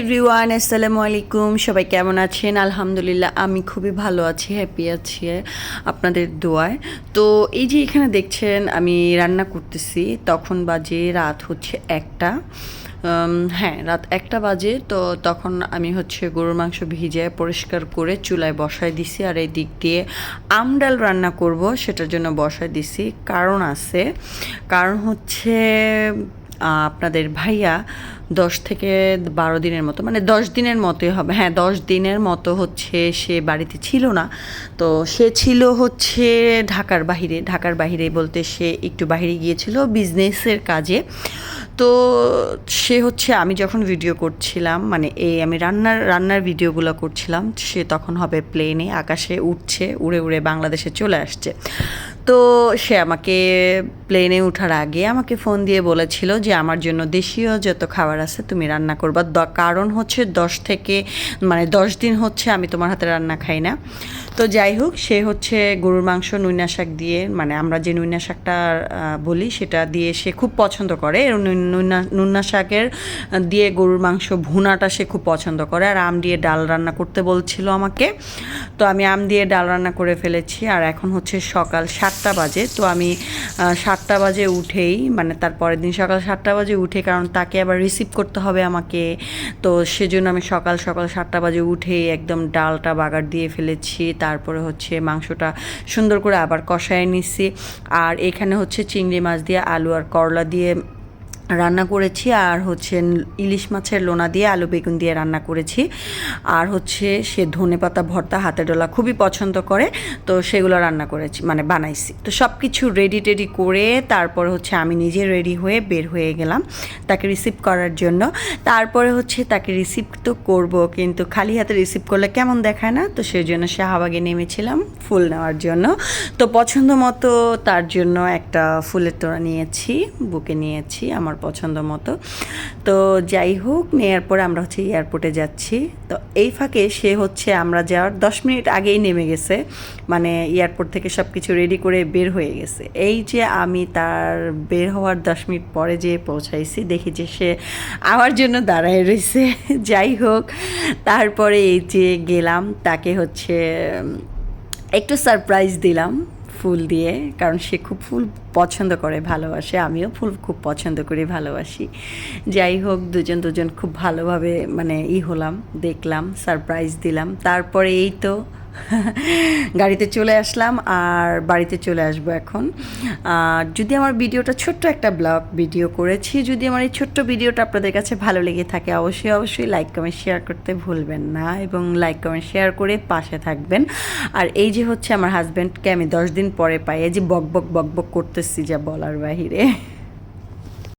Everyone আসসালামু আলাইকুম সবাই কেমন আছেন? আলহামদুলিল্লাহ, আমি খুবই ভালো আছি হ্যাপি আছি আপনাদের দোয়ায়। তো এই যে এখানে দেখছেন, আমি রান্না করতেছি। তখন বাজে রাত হচ্ছে একটা। হ্যাঁ রাত একটা বাজে। তো তখন আমি হচ্ছে গরুর মাংস ভিজে পরিষ্কার করে চুলায় বসায় দিছি। আর এই দিক দিয়ে আমডাল রান্না করব, সেটার জন্য বসায় দিছি। কারণ আছে, কারণ হচ্ছে আপনাদের ভাইয়া দশ থেকে বারো দিনের মতো মানে দশ দিনের মতোই হবে। হ্যাঁ দশ দিনের মতো হচ্ছে সে বাড়িতে ছিল না। তো সে ছিল হচ্ছে ঢাকার বাহিরে। ঢাকার বাহিরে বলতে সে একটু বাহিরে গিয়েছিল বিজনেসের কাজে। তো সে হচ্ছে, আমি যখন ভিডিও করছিলাম মানে এই আমি রান্নার রান্নার ভিডিওগুলো করছিলাম, সে তখন হবে প্লেনে আকাশে উঠছে, উড়ে উড়ে বাংলাদেশে চলে আসছে। তো সে আমাকে প্লেনে ওঠার আগে আমাকে ফোন দিয়ে বলেছিল যে আমার জন্য দেশীয় যত খাবার আছে তুমি রান্না করবা। কারণ হচ্ছে দশ থেকে মানে দশ দিন হচ্ছে আমি তোমার হাতে রান্না খাই না। তো যাই হোক, সে হচ্ছে গরুর মাংস, নুইনা শাক দিয়ে মানে আমরা যে নুইনা শাকটা বলি সেটা দিয়ে সে খুব পছন্দ করে। নুন- নুইনা শাকের দিয়ে গরুর মাংস ভুনাটা সে খুব পছন্দ করে। আর আম দিয়ে ডাল রান্না করতে বলছিল আমাকে। তো আমি আম দিয়ে ডাল রান্না করে ফেলেছি। আর এখন হচ্ছে সকাল সাতটা বাজে। তো আমি সাতটা বাজে উঠেই মানে তার পরের দিন সকাল সাতটা বাজে উঠে, কারণ তাকে আবার রিসিভ করতে হবে আমাকে। তো সেজন্য আমি সকাল সকাল সাতটা বাজে উঠে একদম ডালটা বাগার দিয়ে ফেলেছি। তারপরে হচ্ছে মাংসটা সুন্দর করে আবার কষায় নিচ্ছি আর এখানে হচ্ছে চিংড়ি মাছ দিয়ে আলু আর করলা দিয়ে রান্না করেছি, আর হচ্ছে ইলিশ মাছের লোনা দিয়ে আলু বেগুন দিয়ে রান্না করেছি। আর হচ্ছে সে ধনে পাতা ভর্তা হাতে ডোলা খুবই পছন্দ করে, তো সেগুলো রান্না করেছি মানে বানাইছি। তো সব কিছু রেডি টেডি করে তারপরে হচ্ছে আমি নিজে রেডি হয়ে বের হয়ে গেলাম তাকে রিসিভ করার জন্য। তারপরে হচ্ছে তাকে রিসিভ তো করব, কিন্তু খালি হাতে রিসিভ করলে কেমন দেখায় না? তো সেই জন্য সে শাহবাগে নেমেছিলাম ফুল নেওয়ার জন্য। তো পছন্দ মতো তার জন্য একটা ফুলের তোড়া নিয়েছি, বুকে নিয়েছি, আমার পছন্দ মতো। তো যাই হোক নেওয়ার পরে আমরা হচ্ছে এয়ারপোর্টে যাচ্ছি। তো এই ফাঁকে সে হচ্ছে আমরা যাওয়ার দশ মিনিট আগেই নেমে গেছে। মানে এয়ারপোর্ট থেকে সব কিছু রেডি করে বের হয়ে গেছে। এই যে আমি তার বের হওয়ার দশ মিনিট পরে যে পৌঁছাইছি, দেখি যে সে আমার জন্য দাঁড়ায় রয়েছে যাই হোক, তারপরে এই যে গেলাম, তাকে হচ্ছে একটু সারপ্রাইজ দিলাম ফুল দিয়ে, কারণ সে খুব ফুল পছন্দ করে, ভালোবাসে। আমিও ফুল খুব পছন্দ করি, ভালোবাসি। যাই হোক, দুজন দুজন খুব ভালোভাবে মানে ই হলাম, দেখলাম সারপ্রাইজ দিলাম। তারপরে এই তো গাড়িতে চলে আসলাম আর বাড়িতে চলে আসব এখন। আর যদি আমার ভিডিওটা ছোট্ট একটা ব্লগ ভিডিও করেছি, যদি আমার এই ছোট্ট ভিডিওটা আপনাদের কাছে ভালো লেগে থাকে, অবশ্যই অবশ্যই লাইক কমেন্ট শেয়ার করতে ভুলবেন না এবং লাইক কমেন্ট শেয়ার করে পাশে থাকবেন। আর এই যে হচ্ছে আমার হাজব্যান্ডকে আমি দশ দিন পরে পাই, এই যে বক বক বক বক করতেছি যা বলার বাহিরে।